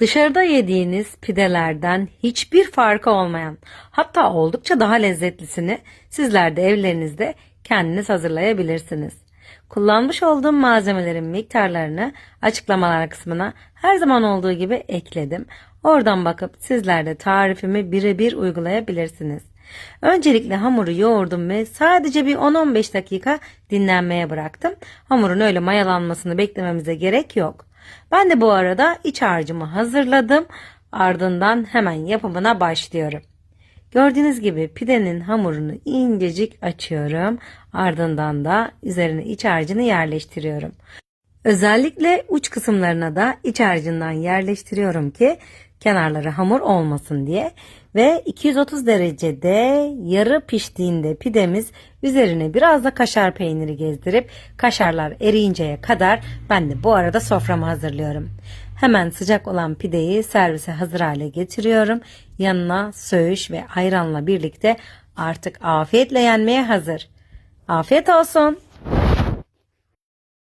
Dışarıda yediğiniz pidelerden hiçbir farkı olmayan, hatta oldukça daha lezzetlisini sizler de evlerinizde kendiniz hazırlayabilirsiniz. Kullanmış olduğum malzemelerin miktarlarını açıklamalar kısmına her zaman olduğu gibi ekledim. Oradan bakıp sizler de tarifimi birebir uygulayabilirsiniz. Öncelikle hamuru yoğurdum ve sadece bir 10-15 dakika dinlenmeye bıraktım. Hamurun öyle mayalanmasını beklememize gerek yok. Ben de bu arada iç harcımı hazırladım. Ardından hemen yapımına başlıyorum. Gördüğünüz gibi pidenin hamurunu incecik açıyorum. Ardından da üzerine iç harcını yerleştiriyorum. Özellikle uç kısımlarına da iç harcından yerleştiriyorum ki kenarları hamur olmasın diye. Ve 230 derecede yarı piştiğinde pidemiz üzerine biraz da kaşar peyniri gezdirip kaşarlar eriyinceye kadar ben de bu arada soframı hazırlıyorum. Hemen sıcak olan pideyi servise hazır hale getiriyorum. Yanına söğüş ve ayranla birlikte artık afiyetle yenmeye hazır. Afiyet olsun.